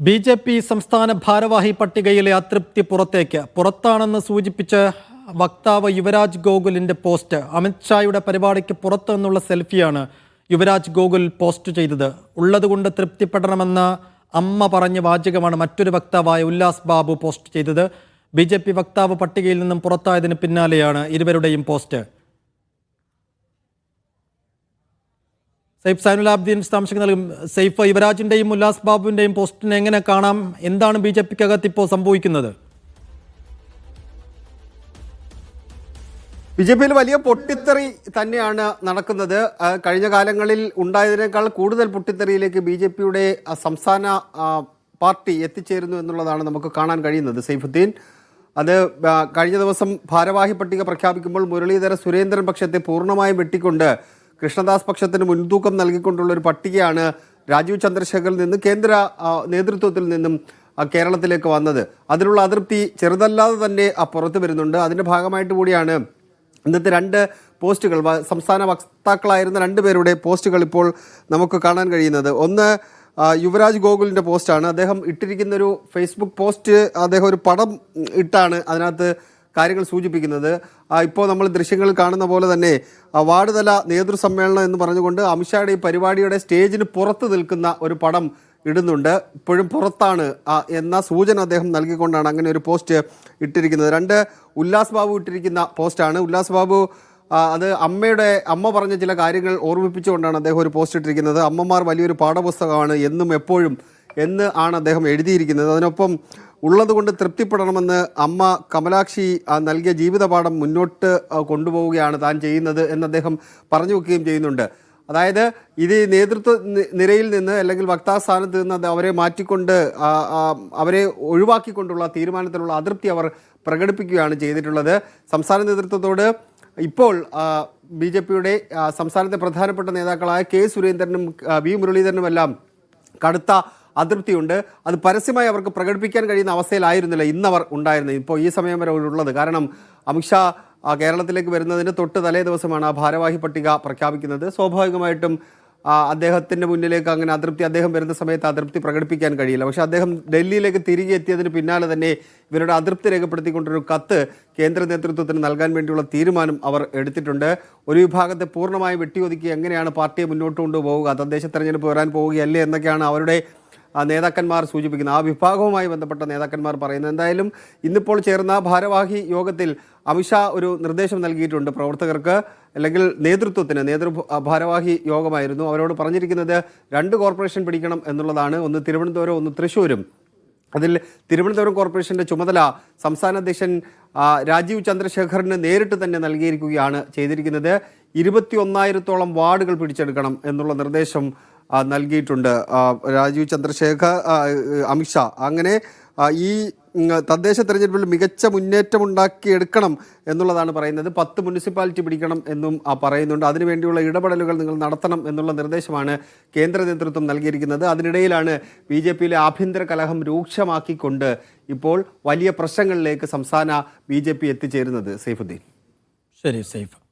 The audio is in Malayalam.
ബി ജെ പി സംസ്ഥാന ഭാരവാഹി പട്ടികയിലെ അതൃപ്തി പുറത്തേക്ക്. പുറത്താണെന്ന് സൂചിപ്പിച്ച് വക്താവ് യുവരാജ് ഗോകുലിന്റെ പോസ്റ്റ്. അമിത്ഷായുടെ പരിപാടിക്ക് പുറത്തു നിന്നുള്ള സെൽഫിയാണ് യുവരാജ് ഗോകുൽ പോസ്റ്റ് ചെയ്തത്. ഉള്ളതുകൊണ്ട് തൃപ്തിപ്പെടണമെന്ന അമ്മ പറഞ്ഞ വാചകമാണ് മറ്റൊരു വക്താവായ ഉല്ലാസ് ബാബു പോസ്റ്റ് ചെയ്തത്. ബി വക്താവ് പട്ടികയിൽ നിന്നും പുറത്തായതിന് പിന്നാലെയാണ് ഇരുവരുടെയും പോസ്റ്റ്. സൈഫ് സൈനുലാബ്ദീൻ വിശദാംശങ്ങൾ നൽകും. സൈഫ് യുവരാജിന്റെയും ഉല്ലാസ് ബാബുവിന്റെയും പോസ്റ്റിനെ എങ്ങനെ കാണാം? എന്താണ് ബി ജെ പിക്കകത്ത് ഇപ്പോൾ സംഭവിക്കുന്നത്? ബി ജെ പിയിൽ വലിയ പൊട്ടിത്തെറി തന്നെയാണ് നടക്കുന്നത്. കഴിഞ്ഞ കാലങ്ങളിൽ ഉണ്ടായതിനേക്കാൾ കൂടുതൽ പൊട്ടിത്തെറിയിലേക്ക് ബി ജെ പിയുടെ സംസ്ഥാന പാർട്ടി എത്തിച്ചേരുന്നു എന്നുള്ളതാണ് നമുക്ക് കാണാൻ കഴിയുന്നത്. സൈഫുദ്ദീൻ അത് കഴിഞ്ഞ ദിവസം ഭാരവാഹി പട്ടിക പ്രഖ്യാപിക്കുമ്പോൾ മുരളീധര സുരേന്ദ്രൻ പക്ഷത്തെ പൂർണമായും വെട്ടിക്കൊണ്ട് കൃഷ്ണദാസ് പക്ഷത്തിന് മുൻതൂക്കം നൽകിക്കൊണ്ടുള്ള ഒരു പട്ടികയാണ് രാജീവ് ചന്ദ്രശേഖറിൽ നിന്ന് കേന്ദ്ര നേതൃത്വത്തിൽ നിന്നും കേരളത്തിലേക്ക് വന്നത്. അതിനുള്ള അതൃപ്തി ചെറുതല്ലാതെ തന്നെ പുറത്തു വരുന്നുണ്ട്. അതിന്റെ ഭാഗമായിട്ട് കൂടിയാണ് ഇന്നത്തെ രണ്ട് പോസ്റ്റുകൾ. സംസ്ഥാന വക്താക്കളായിരുന്ന രണ്ട് പേരുടെ പോസ്റ്റുകൾ ഇപ്പോൾ നമുക്ക് കാണാൻ കഴിയുന്നത്. ഒന്ന് യുവരാജ് ഗോകുലിന്റെ പോസ്റ്റാണ്. അദ്ദേഹം ഇട്ടിരിക്കുന്നൊരു ഫേസ്ബുക്ക് പോസ്റ്റ് അദ്ദേഹം ഒരു പടം ഇട്ടാണ്. അതിനകത്ത് കാര്യങ്ങൾ സൂചിപ്പിക്കുന്നത്. ഇപ്പോൾ നമ്മൾ ദൃശ്യങ്ങൾ കാണുന്ന പോലെ തന്നെ വാർഡ് തല നേതൃസമ്മേളനം എന്ന് പറഞ്ഞുകൊണ്ട് അമിത്ഷായുടെ ഈ പരിപാടിയുടെ സ്റ്റേജിന് പുറത്ത് നിൽക്കുന്ന ഒരു പടം ഇടുന്നുണ്ട്. ഇപ്പോഴും പുറത്താണ് എന്ന സൂചന അദ്ദേഹം നൽകിക്കൊണ്ടാണ് അങ്ങനെ ഒരു പോസ്റ്റ് ഇട്ടിരിക്കുന്നത്. രണ്ട് ഉല്ലാസ് ബാബു ഇട്ടിരിക്കുന്ന പോസ്റ്റാണ്. ഉല്ലാസ് ബാബു അത് അമ്മയുടെ അമ്മ പറഞ്ഞ ചില കാര്യങ്ങൾ ഓർമ്മിപ്പിച്ചുകൊണ്ടാണ് അദ്ദേഹം ഒരു പോസ്റ്റ് ഇട്ടിരിക്കുന്നത്. അമ്മമാർ വലിയൊരു പാഠപുസ്തകമാണ് എന്നും എപ്പോഴും എന്ന് ആണ് അദ്ദേഹം എഴുതിയിരിക്കുന്നത്. അതിനൊപ്പം ഉള്ളതുകൊണ്ട് തൃപ്തിപ്പെടണമെന്ന് അമ്മ കമലാക്ഷി നൽകിയ ജീവിതപാഠം മുന്നോട്ട് കൊണ്ടുപോവുകയാണ് താൻ ചെയ്യുന്നത് എന്ന് അദ്ദേഹം പറഞ്ഞു വെക്കുകയും ചെയ്യുന്നുണ്ട്. അതായത് ഇത് നേതൃത്വ നിരയിൽ നിന്ന് അല്ലെങ്കിൽ വക്താ സ്ഥാനത്ത് നിന്ന് അവരെ മാറ്റിക്കൊണ്ട് അവരെ ഒഴിവാക്കിക്കൊണ്ടുള്ള തീരുമാനത്തിലുള്ള അതൃപ്തി അവർ പ്രകടിപ്പിക്കുകയാണ് ചെയ്തിട്ടുള്ളത്. സംസ്ഥാന നേതൃത്വത്തോട് ഇപ്പോൾ ബി ജെ പിയുടെ സംസ്ഥാനത്തെ പ്രധാനപ്പെട്ട നേതാക്കളായ കെ സുരേന്ദ്രനും വി മുരളീധരനുമെല്ലാം കടുത്ത അതൃപ്തിയുണ്ട്. അത് പരസ്യമായി അവർക്ക് പ്രകടിപ്പിക്കാൻ കഴിയുന്ന അവസ്ഥയിലായിരുന്നില്ല. ഇന്നവർ ഉണ്ടായിരുന്നത്. ഇപ്പോൾ ഈ സമയം വരെ ഉള്ളത്. കാരണം അമിത്ഷാ കേരളത്തിലേക്ക് വരുന്നതിന് തൊട്ട് തലേ ദിവസമാണ് ആ ഭാരവാഹി പട്ടിക പ്രഖ്യാപിക്കുന്നത്. സ്വാഭാവികമായിട്ടും അദ്ദേഹത്തിന്റെ മുന്നിലേക്ക് അങ്ങനെ അതൃപ്തി അദ്ദേഹം വരുന്ന സമയത്ത് അതൃപ്തി പ്രകടിപ്പിക്കാൻ കഴിയില്ല. പക്ഷേ അദ്ദേഹം ഡൽഹിയിലേക്ക് തിരികെ എത്തിയതിന് പിന്നാലെ തന്നെ ഇവരുടെ അതൃപ്തി രേഖപ്പെടുത്തിക്കൊണ്ടൊരു കത്ത് കേന്ദ്ര നേതൃത്വത്തിന് നൽകാൻ വേണ്ടിയുള്ള തീരുമാനം അവർ എടുത്തിട്ടുണ്ട്. ഒരു വിഭാഗത്തെ പൂർണമായി വെട്ടിയൊതുക്കി എങ്ങനെയാണ് പാർട്ടിയെ മുന്നോട്ട് കൊണ്ടുപോവുക? തദ്ദേശ തെരഞ്ഞെടുപ്പ് വരാൻ പോവുകയല്ലേ എന്നൊക്കെയാണ് അവരുടെ നേതാക്കന്മാർ സൂചിപ്പിക്കുന്നത് ആ വിഭാഗവുമായി ബന്ധപ്പെട്ട നേതാക്കന്മാർ പറയുന്നത് എന്തായാലും ഇന്നിപ്പോൾ ചേർന്ന ഭാരവാഹി യോഗത്തിൽ അമിത്ഷാ ഒരു നിർദ്ദേശം നൽകിയിട്ടുണ്ട് പ്രവർത്തകർക്ക് അല്ലെങ്കിൽ നേതൃത്വത്തിന് നേതൃ ഭാരവാഹി യോഗമായിരുന്നു. അവരോട് പറഞ്ഞിരിക്കുന്നത് രണ്ട് കോർപ്പറേഷൻ പിടിക്കണം എന്നുള്ളതാണ്. ഒന്ന് തിരുവനന്തപുരം ഒന്ന് തൃശ്ശൂരും. അതിൽ തിരുവനന്തപുരം കോർപ്പറേഷന്റെ ചുമതല സംസ്ഥാന അധ്യക്ഷൻ രാജീവ് ചന്ദ്രശേഖറിന് നേരിട്ട് തന്നെ നൽകിയിരിക്കുകയാണ് ചെയ്തിരിക്കുന്നത്. ഇരുപത്തി ഒന്നായിരത്തോളം വാർഡുകൾ പിടിച്ചെടുക്കണം എന്നുള്ള നിർദ്ദേശം നൽകിയിട്ടുണ്ട്. രാജീവ് ചന്ദ്രശേഖർ അമിത്ഷാ അങ്ങനെ ഈ തദ്ദേശ തെരഞ്ഞെടുപ്പിൽ മികച്ച മുന്നേറ്റം ഉണ്ടാക്കിയെടുക്കണം എന്നുള്ളതാണ് പറയുന്നത്. പത്ത് മുനിസിപ്പാലിറ്റി പിടിക്കണം എന്നും പറയുന്നുണ്ട്. അതിനുവേണ്ടിയുള്ള ഇടപെടലുകൾ നിങ്ങൾ നടത്തണം എന്നുള്ള നിർദ്ദേശമാണ് കേന്ദ്ര നേതൃത്വം നൽകിയിരിക്കുന്നത്. അതിനിടയിലാണ് ബി ജെ പിയിലെ ആഭ്യന്തര കലഹം രൂക്ഷമാക്കിക്കൊണ്ട് ഇപ്പോൾ വലിയ പ്രശ്നങ്ങളിലേക്ക് സംസ്ഥാന ബി ജെ പി എത്തിച്ചേരുന്നത്. സൈഫുദ്ദീൻ. ശരി സൈഫ്.